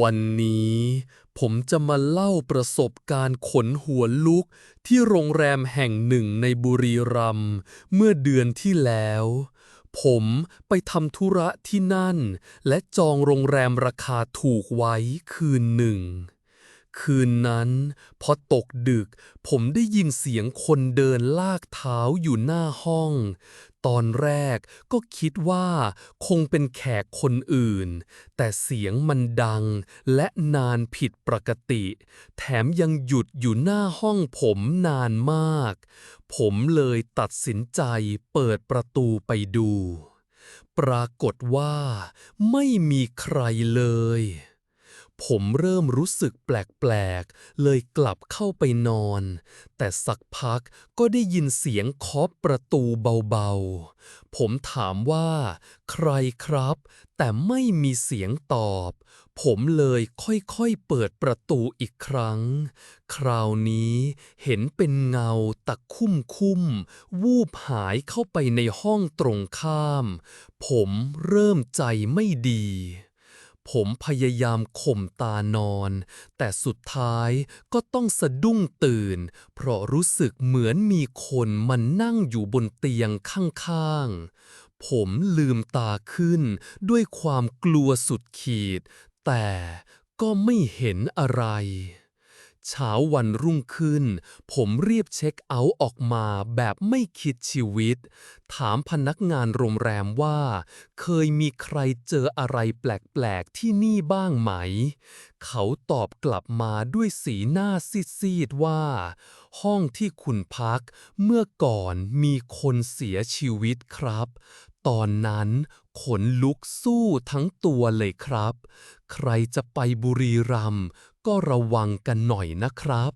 วันนี้ผมจะมาเล่าประสบการณ์ขนหัวลุกที่โรงแรมแห่งหนึ่งในบุรีรัมย์เมื่อเดือนที่แล้ว ผมไปทำธุระที่นั่น และจองโรงแรมราคาถูกไว้คืนหนึ่ง คืนนั้น พอตกดึก ผมได้ยินเสียงคนเดินลากเท้าอยู่หน้าห้อง ตอนแรกก็คิดว่าคงเป็นแขกคนอื่น แต่เสียงมันดังและนานผิดปกติ แถมยังหยุดอยู่หน้าห้องผมนานมาก ผมเลยตัดสินใจเปิดประตูไปดู ปรากฏว่าไม่มีใครเลย ผมเริ่มรู้สึกแปลกๆ เลยกลับเข้าไปนอน แต่สักพักก็ได้ยินเสียงเคาะประตูเบาๆ ผมถามว่าใครครับ แต่ไม่มีเสียงตอบ ผมเลยค่อยๆเปิดประตูอีกครั้ง คราวนี้เห็นเป็นเงาตะคุ่มคุ่มๆวูบหายเข้าไปในห้องตรงข้าม ผมเริ่มใจไม่ดี ผมพยายามข่มตานอน แต่สุดท้ายก็ต้องสะดุ้งตื่น เพราะรู้สึกเหมือนมีคนมันนั่งอยู่บนเตียงข้างๆ ผมลืมตาขึ้นด้วยความกลัวสุดขีด แต่ก็ไม่เห็นอะไร เช้าวันรุ่งขึ้น ผมรีบเช็คเอาท์ออกมาแบบไม่คิดชีวิต ถามพนักงานโรงแรมว่า เคยมีใครเจออะไรแปลกๆที่นี่บ้างไหม เขาตอบกลับมาด้วยสีหน้าซีดๆว่า ห้องที่คุณพักเมื่อก่อนมีคนเสียชีวิตครับ ตอนนั้น ขนลุกสู้ทั้งตัวเลยครับ ใครจะไปบุรีรัมย์ก็ระวังกันหน่อยนะครับ